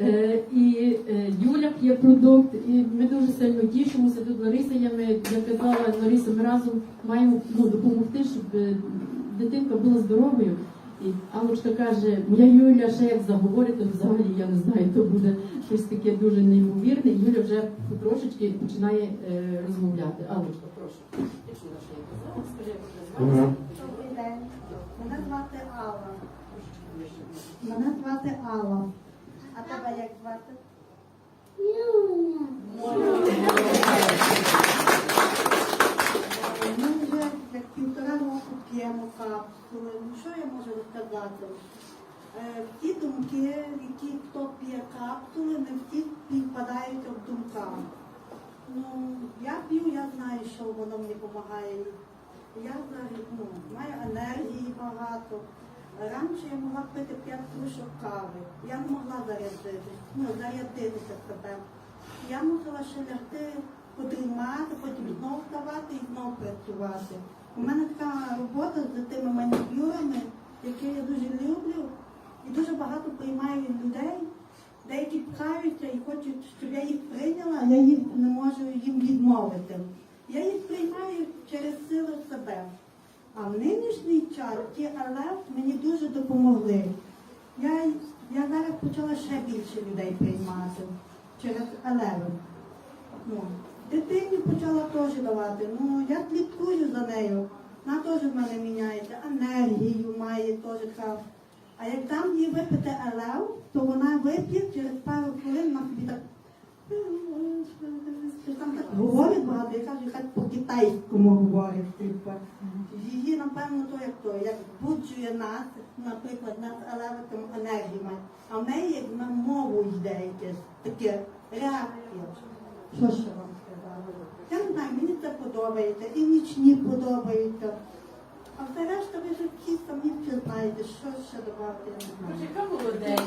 Е, І е, Юля п'є продукт, і ми дуже сильно тішимося. Тут Лариса є, ми, я казала, Лариса, ми разом маємо ну, допомогти, щоб е, дитинка була здоровою. І Аллочка каже, моя Юля ще як заговорить, то взагалі я не знаю, то буде щось таке дуже неймовірне. Юля вже потрошечки починає е, розмовляти. Аллочка, прошу. Якщо я ще казала, скажи, як звати? Добрий день. Мене звати Алла. Мене звати Алла. Як звати? Ми вже як півтора року п'ємо капсули. Ну що я можу розказати? Е, Ті думки, які хто п'є капсули, не всі співпадають в думках. Ну, я п'ю, я знаю, що воно мені допомагає. Я взагалі ну, маю енергії багато. Раніше я могла пити 5 кружок кави. Я не могла зарядити, ну, зарядитися себе. Я мусила ще лягти, подрімати, потім знову вставати і знову працювати. У мене така робота з тими манікюрами, які я дуже люблю, і дуже багато приймаю людей. Деякі пхаються і хочуть, щоб я їх прийняла, а я їх не можу їм відмовити. Я їх приймаю через силу себе. А в нинішній час ті АЛЕФ мені дуже допомогли. Я, я зараз почала ще більше людей приймати через АЛЕВи. Ну, дитині почала теж давати. Ну, я слідкую за нею. Вона теж в мене міняється, енергію має теж така. А як дам їй випити алев, то вона вип'є через пару хвилин вона собі так. Там так говорить багато, я кажу, хай по-китайському говорить. Типу. Її, напевно, то як то, як буджує нас, наприклад, нас алевиком енергію має, а в неї як на мову йде якесь таке реакція. Що ще вам сказати? Я не знаю, мені це подобається, і нічні подобаються. А все решта ви ж всі самі все знаєте, що ще додати, я не знаю. Яка молодець.